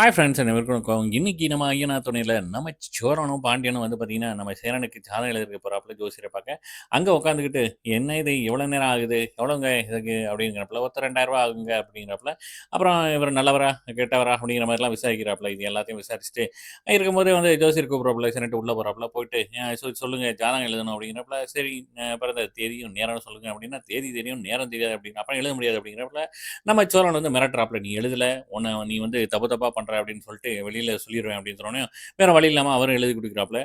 Hi friends அனைவருக்கும் இருக்கணும் இன்னைக்கு நம்ம ஐயனா துணையில் நம்ம சோரனும், பாண்டியனும் வந்து பார்த்தீங்கன்னா, நம்ம சேரனுக்கு சாதம் எழுதிருக்க போகிறாப்புல ஜோசியரை பார்க்க. அங்கே உட்காந்துக்கிட்டு, "என்ன இது எவ்வளோ நேரம் ஆகுது? எவ்வளோங்க இதுக்கு?" அப்படிங்கிறப்பல "ஒருத்தர் ரெண்டாயிரரூவா ஆகுங்க" அப்படிங்கிறப்பல அப்புறம் இவர் நல்லவரா? கெட்டவரா? அப்படிங்கிற மாதிரிலாம் விசாரிக்கிறாப்புல. இது எல்லாத்தையும் விசாரிச்சுட்டு இருக்கும்போதே வந்து ஜோசியர் கூப்பிடுறாப்புல. சரின்ட்டு உள்ளே போறாப்புல. போயிட்டு, சொல்லுங்கள் சொல்லுங்க ஜாதகம் எழுதணும்" அப்படிங்கிறப்பல சரி அ பிறந்த தேதியும் நேரம் சொல்லுங்கள் அப்படின்னா, "தேதி தெரியும், நேரம் தெரியாது" அப்படின்னு. "அப்புறம் எழுத முடியாது" அப்படிங்கிறப்பல நம்ம சோழன் வந்து மிரட்டுறாப்புல. "நீ எழுதல, உன்ன நீ வந்து தப்பு தப்பாக பண்ணுற அப்படின்னு சொல்லிட்டு வெளியில சொல்லிடுவேன் அப்படின்னு சொன்னோன்னே வேறு வழி இல்லாமல் அவரும் எழுதி கொடுக்குறாப்புல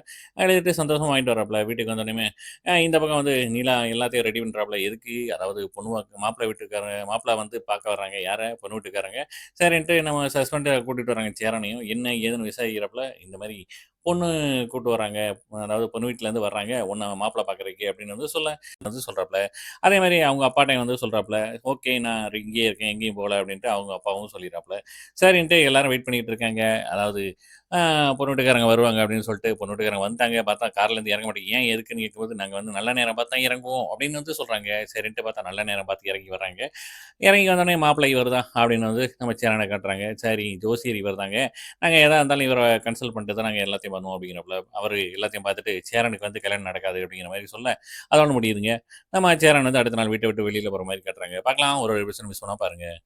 எழுதிட்டு சந்தோஷம் வாங்கிட்டு வராப்புல வீட்டுக்கு வந்தோடனே இந்த பக்கம் வந்து நீலா எல்லாத்தையும் ரெடி பண்ணுறாப்புல எதுக்கு? அதாவது பொண்ணு மாப்பிள்ளை வீட்டுக்காரங்க மாப்பிள்ளை வந்து பார்க்க வர்றாங்க. யாரை பொண்ணு வீட்டுக்காரங்க. சரின்ட்டு நம்ம சஸ்பெண்ட கூட்டிகிட்டு வராங்க சேரனையும். என்ன ஏதுன்னு விசாரிக்கிறப்பல, இந்த மாதிரி பொண்ணு கூட்டு வராங்க. அதாவது பொண்ணு வீட்டிலேருந்து வர்றாங்க. உன்ன மாப்பிள்ளை பார்க்குறக்கு அப்படின்னு வந்து சொல்ல வந்து சொல்றாப்புல. அதே மாதிரி அவங்க அப்பாட்டையும் வந்து சொல்றாப்புல. "ஓகே நான் இங்கேயே இருக்கேன். எங்கேயும் போல" அப்படின்ட்டு அவங்க அப்பாவும் சொல்லிடுறாப்புல சரின்ட்டு எல்லாரும் வெயிட் பண்ணிட்டு இருக்காங்க. அதாவது பொண்ணு வீட்டுக்காரங்க வருவாங்க அப்படின்னு சொல்லிட்டு, பொண்ணு வீட்டுக்காரங்க வந்தாங்க பார்த்தா கார்லேருந்து இறங்க மாட்டேங்க. ஏன் எதுக்குன்னு கேட்கும்போது, நாங்கள் வந்து நல்ல நேரம் பார்த்து தான் இறங்குவோம்" அப்படின்னு வந்து சொல்கிறாங்க சரின்ட்டு பார்த்தா நல்ல நேரம் பார்த்து இறங்கி வர்றாங்க. இறங்கி வந்தோடனே "மாப்பிள்ளை இவர் தான்" அப்படின்னு வந்து நம்ம சேரனை காட்டுறாங்க. "சரி ஜோசியர் இவர் தாங்க. நாங்கள் எதாக இருந்தாலும் இவரை கன்சல்ட் பண்ணிட்டு தான் நாங்கள் எல்லாத்தையும் பண்ணுவோம்" அப்படிங்கிறப்பல அவர் எல்லாத்தையும் பார்த்துட்டு, "சேரனுக்கு வந்து கல்யாணம் நடக்காது" அப்படிங்கிற மாதிரி சொல்ல, அதோட முடியுதுங்க. நம்ம சேரன் வந்து அடுத்த நாள் வீட்டை விட்டு வெளியில் போகிற மாதிரி காட்டுறாங்க. பார்க்கலாம் ஒரு எபிசோட் மிஸ் பண்ணால் பாருங்கள்